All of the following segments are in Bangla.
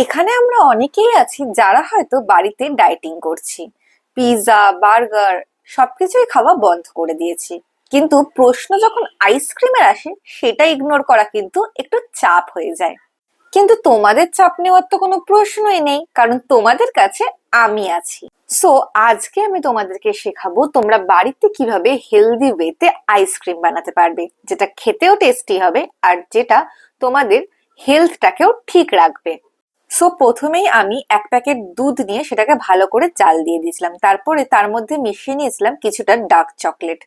এখানে আমরা অনেকেই আছি যারা হয়তো বাড়িতে ডায়েটিং করছি। পিৎজা, বার্গার সবকিছুই খাওয়া বন্ধ করে দিয়েছি। কিন্তু প্রশ্ন যখন আইসক্রিমের আসে, সেটা ইগনোর করা কিন্তু একটু চাপ হয়ে যায়। কিন্তু তোমাদের চাপ নেওয়ার তো কোনো প্রশ্নই নেই, কারণ তোমাদের কাছে আমি আছি। সো আজকে আমি তোমাদেরকে শেখাবো তোমরা বাড়িতে কীভাবে হেলদি ওয়েতে আইসক্রিম বানাতে পারবে, যেটা খেতেও টেস্টি হবে আর যেটা তোমাদের হেলথটাকেও ঠিক রাখবে। সো প্রথমেই আমি এক প্যাকেট দুধ নিয়ে সেটাকে ভালো করে জাল দিয়ে দিয়েছিলাম। তারপরে তার মধ্যে মিশিয়ে নিয়েছিলাম কিছুটা ডার্ক চকলেট।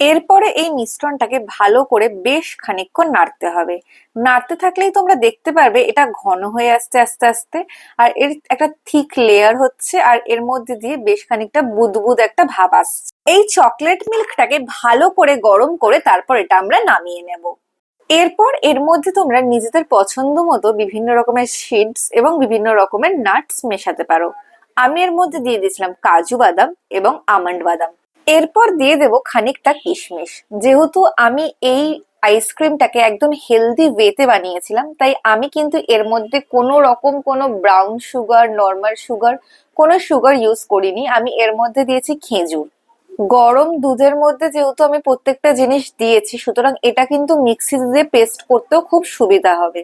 এরপরে এই মিশ্রণটাকে ভালো করে বেশ খানিকক্ষণ নাড়তে হবে। নাড়তে থাকলেই তোমরা দেখতে পারবে এটা ঘন হয়ে আসছে আস্তে আস্তে। আর এর একটা থিক লেয়ার হচ্ছে আর এর মধ্যে দিয়ে বেশ খানিকটা বুদবুদ একটা ভাব আসছে। এই চকলেট মিল্কটাকে ভালো করে গরম করে তারপর এটা আমরা নামিয়ে নেব। এরপর এর মধ্যে তোমরা নিজেদের পছন্দ মতো বিভিন্ন রকমের সিডস এবং বিভিন্ন রকমের নাটস মেশাতে পারো। আমি এর মধ্যে দিয়ে দিয়েছিলাম কাজু বাদাম এবং আমন্ড বাদাম। এরপর দিয়ে দেব খানিকটা কিশমিশ। যেহেতু আমি এই আইসক্রিমটাকে একদম হেলদি ওয়েতে বানিয়েছিলাম, তাই আমি কিন্তু এর মধ্যে কোনো রকম কোনো ব্রাউন সুগার নর্মাল সুগার কোনো সুগার ইউজ করিনি। আমি এর মধ্যে দিয়েছি খেজুর। গরম দুধের মধ্যে যেহেতু আমি প্রত্যেকটা জিনিস দিয়েছি, সুতরাং এটা কিন্তু মিক্সি দিয়ে পেস্ট করতেও খুব সুবিধা হবে।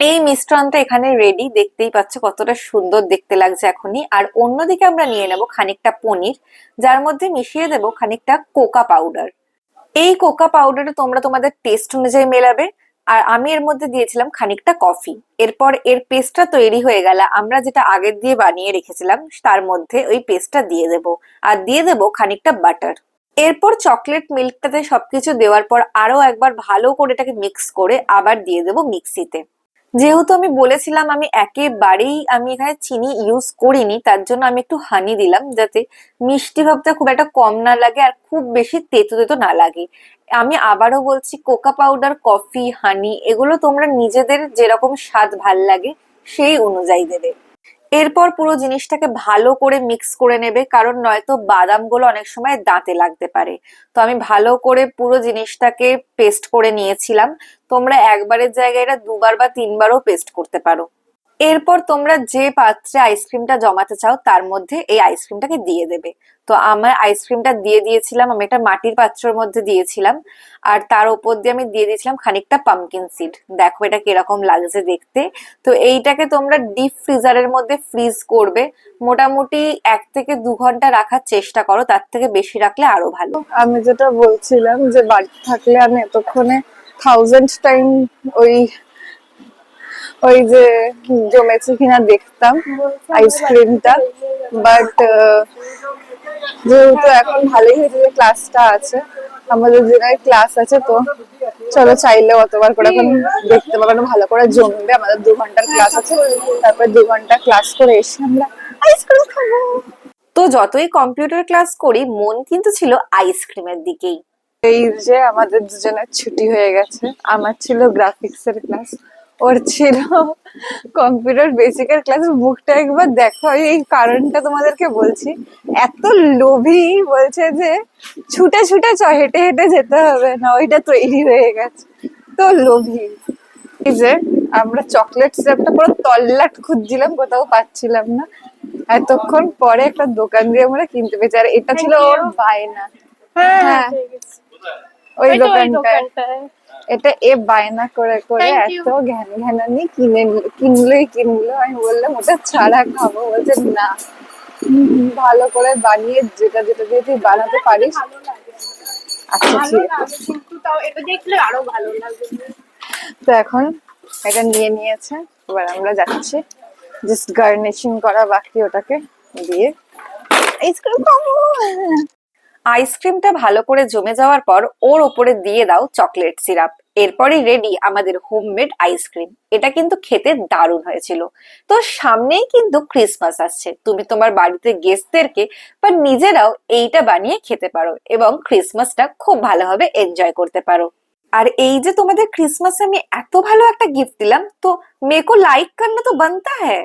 এই মিশ্রণটা এখানে রেডি দেখতেই পাচ্ছ কতটা সুন্দর দেখতে লাগছে এখনই। আর অন্যদিকে আমরা নিয়ে নেব খানিকটা পনির, যার মধ্যে মিশিয়ে দেব খানিকটা কোকা পাউডার এই কোকা পাউডারে তোমরা তোমাদের টেস্ট অনুযায়ী মেলাবে। আর আমি এর মধ্যে দিয়েছিলাম খানিকটা কফি। এরপর এর পেস্টটা তৈরি হয়ে গেল। আমরা যেটা আগের দিয়ে বানিয়ে রেখেছিলাম, তার মধ্যে ওই পেস্টটা দিয়ে দেব। আর দিয়ে দেব খানিকটা বাটার। এরপর চকলেট মিল্কটাতে সবকিছু দেওয়ার পর আরও একবার ভালো করে এটাকে মিক্স করে আবার দিয়ে দেব মিক্সিতে। যেহেতু আমি বলেছিলাম আমি একেবারেই আমি এখানে চিনি ইউজ করিনি, তার জন্য আমি একটু হানি দিলাম যাতে মিষ্টি ভাবটা খুব একটা কম না লাগে আর খুব বেশি তেতো তেতো না লাগে। আমি আবারও বলছি কোকা পাউডার কফি হানি এগুলো তোমরা নিজেদের যেরকম স্বাদ ভালো লাগে সেই অনুযায়ী দেবে। এরপর পুরো জিনিসটাকে ভালো করে মিক্স করে নেবে, কারণ নয়তো বাদামগুলো অনেক সময় দাঁতে লাগতে পারে। তো আমি ভালো করে পুরো জিনিসটাকে পেস্ট করে নিয়েছিলাম। তোমরা একবারের জায়গায় এটা দুবার বা তিনবারও পেস্ট করতে পারো। এরপর তোমরা যে পাত্রে আইসক্রিমটা জমাতে চাও, তার মধ্যে এই আইসক্রিমটাকে দিয়ে দেবে। তো আমার আইসক্রিমটা দিয়ে দিয়েছিলাম, আমি একটা মাটির পাত্রের মধ্যে দিয়েছিলাম, আর তার উপর দিয়ে আমি দিয়ে দিয়েছিলাম খানিকটা পামকিন সিড দেখো এটা কীরকম লাগছে দেখতে। তো এইটাকে তোমরা ডিপ ফ্রিজারের মধ্যে ফ্রিজ করবে। মোটামুটি এক থেকে দু ঘণ্টা রাখার চেষ্টা করো, তার থেকে বেশি রাখলে আরও ভালো। আমি যেটা বলছিলাম যে বাড়িতে থাকলে আমি এতক্ষণে থাউজেন্ড টাইম ওই ওই যে জমেছে কিনা দেখতাম আইসক্রিমটা বাট যেহেতু এখন ভালোই হয়েছে যে ক্লাসটা আছে আমাদের জেনারেল ক্লাস আছে তো চলো চাইলে অতবার করে এখন দেখতে পাবো ভালো করে জমবে আমাদের দু ঘণ্টার ক্লাস আছে তারপর দু ঘণ্টা ক্লাস করে এসে আমরা আইসক্রিম খাব। তো যতই কম্পিউটার ক্লাস করি মন কিন্তু ছিল আইসক্রিমের দিকেই। এই যে আমাদের দুজনের ছুটি হয়ে গেছে আমার ছিল গ্রাফিক্স এর ক্লাস ওর ছিল কম্পিউটার বেসিকের ক্লাস বুকটা একবার দেখো আমি এই কারণটা তোমাদেরকে বলছি। এত লোভী বলছে যে ছুটে ছুটে চ হেঁটে হেঁটে যেতে হবে না ওইটা তৈরি হয়ে গেছে। তো লোভী। যে আমরা চকলেট সিরাপটা পুরো তল্লাট খুঁজছিলাম কোথাও পাচ্ছিলাম না। এতক্ষণ পরে একটা দোকান দিয়ে আমরা কিনতে পেয়েছি আর এটা ছিল ওর বায়না। হ্যাঁ ওই দোকানটায়। এটা এ বায়না করে করে. এত ঘ্যান ঘ্যানানি কিনে নিল- কিনলোই কিনলো। আমি বললাম ওটা ছাড়া খাব। বলছে না। ভালো করে বানিয়ে যেটা যেটা দিয়ে তুই বানাতে পারিস। আচ্ছা তো এখন এটা নিয়ে নিয়েছে। এবার আমরা যাচ্ছি। জাস্ট গার্নিশিং করা বাকি ওটাকে দিয়ে। আইসক্রিম খাব আইসক্রিমটা ভালো করে জমে যাওয়ার পর ওর ওপরে দিয়ে দাও চকলেট সিরাপ এরপরই রেডি আমাদের হোমমেড আইসক্রিম এটা কিন্তু খেতে দারুণ হয়েছিল। তো সামনেই কিন্তু ক্রিসমাস আসছে। তুমি তোমার বাড়িতে গেস্টদেরকে বা নিজেরাও এইটা বানিয়ে খেতে পারো এবং ক্রিসমাসটা খুব ভালোভাবে এনজয় করতে পারো। আর এই যে তোমাদের ক্রিসমাসে আমি এত ভালো একটা গিফট দিলাম, তো মেকো লাইক করনা তো বানতা হ্যাঁ